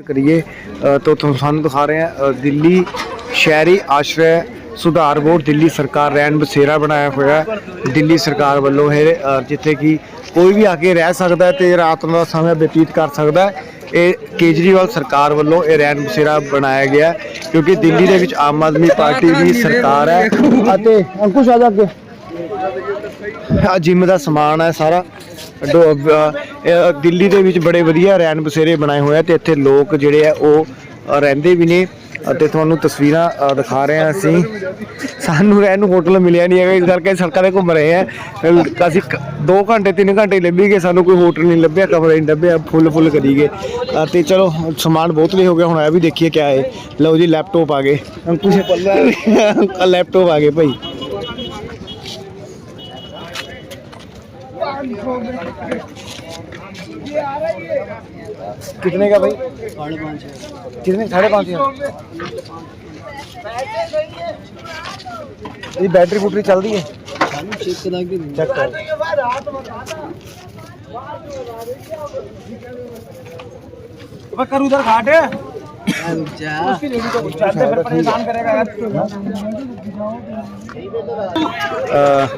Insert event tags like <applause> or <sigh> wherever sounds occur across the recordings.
ਕਰੀਏ ਅ, ਤੁਹਾਨੂੰ ਸਾਨੂੰ ਦਿਖਾ ਰਹੇ ਹਾਂ ਦਿੱਲੀ ਸ਼ਹਿਰੀ ਆਸ਼ਰੈ ਸੁਧਾਰ ਬੋਰਡ ਦਿੱਲੀ ਸਰਕਾਰ ਰੈਣ ਬਸੇਰਾ ਬਣਾਇਆ ਹੋਇਆ ਦਿੱਲੀ ਸਰਕਾਰ ਵੱਲੋਂ ਇਹ ਜਿੱਥੇ ਕਿ ਕੋਈ ਵੀ ਆ ਕੇ ਰਹਿ ਸਕਦਾ ਹੈ ਤੇ ਰਾਤ ਦਾ ਸਮਾਂ ਬਤੀਤ ਕਰ ਸਕਦਾ ਇਹ ਕੇਜਰੀਵਾਲ ਸਰਕਾਰ ਵੱਲੋਂ ਇਹ ਰੈਣ ਬਸੇਰਾ ਬਣਾਇਆ ਗਿਆ ਕਿਉਂਕਿ ਦਿੱਲੀ ਦੇ ਵਿੱਚ ਆਮ ਆਦਮੀ ਪਾਰਟੀ ਦੀ ਸਰਕਾਰ ਹੈ ਅਤੇ ਅੰਕੁਸ਼ ਆ ਜਾ ਅੱਗੇ। ਆ ਜਿਮ ਦਾ ਸਮਾਨ ਹੈ ਸਾਰਾ। ਦਿੱਲੀ ਦੇ ਵਿੱਚ ਬੜੇ ਵਧੀਆ ਰੈਨ ਬਸੇਰੇ ਬਣਾਏ ਹੋਏ ਆ ਤੇ ਇੱਥੇ ਲੋਕ ਜਿਹੜੇ ਆ ਉਹ ਰਹਿੰਦੇ ਵੀ ਨੇ ਅਤੇ ਤੁਹਾਨੂੰ ਤਸਵੀਰਾਂ ਦਿਖਾ ਰਹੇ ਹਾਂ ਅਸੀਂ। ਸਾਨੂੰ ਰਹਿਣ ਨੂੰ ਹੋਟਲ ਮਿਲਿਆ ਨਹੀਂ ਹੈਗਾ ਇਸ ਕਰਕੇ ਸੜਕਾਂ ਤੇ ਘੁੰਮ ਰਹੇ ਆ ਅਹ ਅਸੀਂ 2 ਘੰਟੇ 3 ਘੰਟੇ ਲੱਭੀ ਗਏ ਸਾਨੂੰ ਕੋਈ ਹੋਟਲ ਨਹੀਂ ਲੱਭਿਆ ਕਮਰੇ ਨਹੀਂ ਲੱਭਿਆ ਫੁੱਲ ਫੁੱਲ ਕਰੀ ਗਏ ਅਹ ਤੇ ਚਲੋ ਸਮਾਨ ਬਹੁਤ ਲਈ ਹੋ ਗਿਆ ਹੁਣ ਇਹ ਵੀ ਦੇਖੀਏ ਕਿਆ ਹੈ। ਲਓ ਜੀ ਲੈਪਟਾਪ ਆ ਗਏ। ਅੰਕੁਸ਼ ਲੈਪਟਾਪ <laughs> ਆ ਗਏ ਭਾਈ। कितने का भाई? कितने, साढ़े पाँच ये बैटरी बुटरी चल रही है? चेक करा। कर उधर घाट। है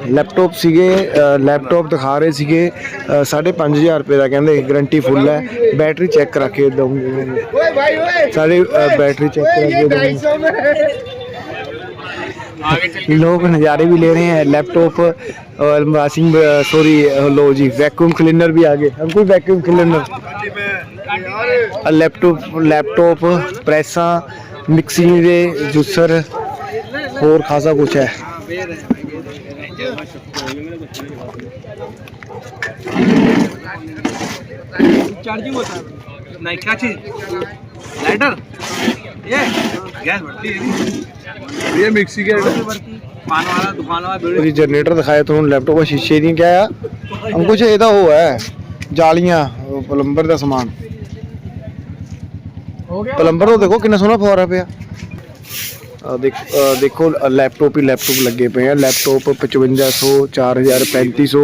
ਲੈਪਟਾਪ ਸੀਗੇ ਲੈਪਟਾਪ ਦਿਖਾ ਰਹੇ ਸੀਗੇ 5500 ਰੁਪਏ ਦਾ ਕਹਿੰਦੇ ਗਾਰੰਟੀ ਫੁੱਲ ਹੈ ਬੈਟਰੀ ਚੈੱਕ ਕਰਾ ਕੇ ਦਊਂਗੇ ਸਾਰੇ ਬੈਟਰੀ ਚੈੱਕ ਕਰਾ ਕੇ ਦਊਂਗੇ लोग नज़ारे भी ले रहे हैं लैपटॉप और वाशिंग सॉरी लो जी वैक्यूम क्लीनर भी आ गए हम कोई vacuum cleaner laptop laptop ਪ੍ਰੈਸਾਂ mixing ਦੇ ਜੂਸਰ ਹੋਰ ਖਾਸਾ ਕੁਝ ਹੈ चार्जिंग होता है नहीं क्या चीज लाइटर ये गैस बढ़ती है ये मिक्सी के पान वाला दुकान वाला बीड़ी ਉਹਦੀ ਜਨਰੇਟਰ ਦਿਖਾਇਆ ਤੁਹਾਨੂੰ ਲੈਪਟਾਪ ਦਾ ਸ਼ੀਸ਼ੇ ਦੀਆਂ ਕਿਆ ਆ ਅੰਕੁਸ਼ ਇਹਦਾ ਉਹ ਹੈ ਜਾਲੀਆਂ ਉਹ ਪਲੰਬਰ ਦਾ ਸਮਾਨ ਪਲੰਬਰ ਨੂੰ ਦੇਖੋ ਕਿੰਨਾ ਸੋਹਣਾ ਫੁਆਰਾ ਪਿਆ। ਆ ਦੇਖੋ ਲੈਪਟਾਪ ਹੀ ਲੈਪਟਾਪ ਲੱਗੇ ਪਏ ਆ। ਲੈਪਟਾਪ 5500 4000 3500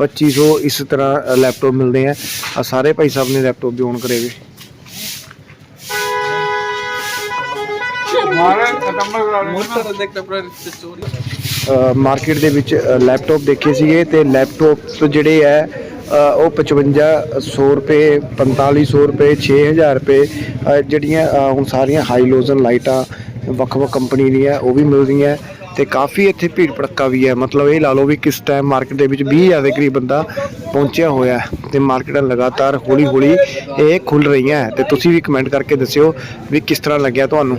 2500 ਇਸ ਤਰ੍ਹਾਂ ਲੈਪਟਾਪ ਮਿਲਦੇ ਆ। ਆ ਸਾਰੇ ਭਾਈ ਸਾਹਿਬ ਨੇ ਲੈਪਟਾਪ ਵੀ ਔਨ ਕਰੇਗੇ ਮਾਰਕੀਟ ਦੇ ਵਿੱਚ ਲੈਪਟਾਪ ਦੇਖੇ ਸੀਗੇ ਤੇ ਲੈਪਟਾਪ ਜਿਹੜੇ ਹੈ ਉਹ 5500 ਰੁਪਏ 4500 ਰੁਪਏ 6000 ਰੁਪਏ ਜਿਹੜੀਆਂ ਹੁਣ ਸਾਰੀਆਂ ਹਾਈ ਲੋਜ਼ਨ ਲਾਈਟਾਂ ਵੱਖ-ਵੱਖ ਕੰਪਨੀ ਦੀਆਂ, ਉਹ ਵੀ ਮਿਲਦੀਆਂ ਤੇ ਕਾਫੀ ਇੱਥੇ ਭੀੜ ਭੜੱਕਾ ਵੀ ਹੈ। ਮਤਲਬ ਇਹ ਲਾ ਲਓ ਵੀ ਕਿਸ ਟਾਈਮ ਮਾਰਕੀਟ ਦੇ ਵਿੱਚ 20000 ਦੇ ਕਰੀਬ ਬੰਦਾ ਪਹੁੰਚਿਆ ਹੋਇਆ ਹੈ ਤੇ ਮਾਰਕੀਟਾਂ ਲਗਾਤਾਰ ਹੌਲੀ-ਹੌਲੀ ਇਹ ਖੁੱਲ ਰਹੀਆਂ ਹੈ। ਤੇ ਤੁਸੀਂ ਵੀ ਕਮੈਂਟ ਕਰਕੇ ਦੱਸਿਓ ਵੀ ਕਿਸ ਤਰ੍ਹਾਂ ਲੱਗਿਆ ਤੁਹਾਨੂੰ?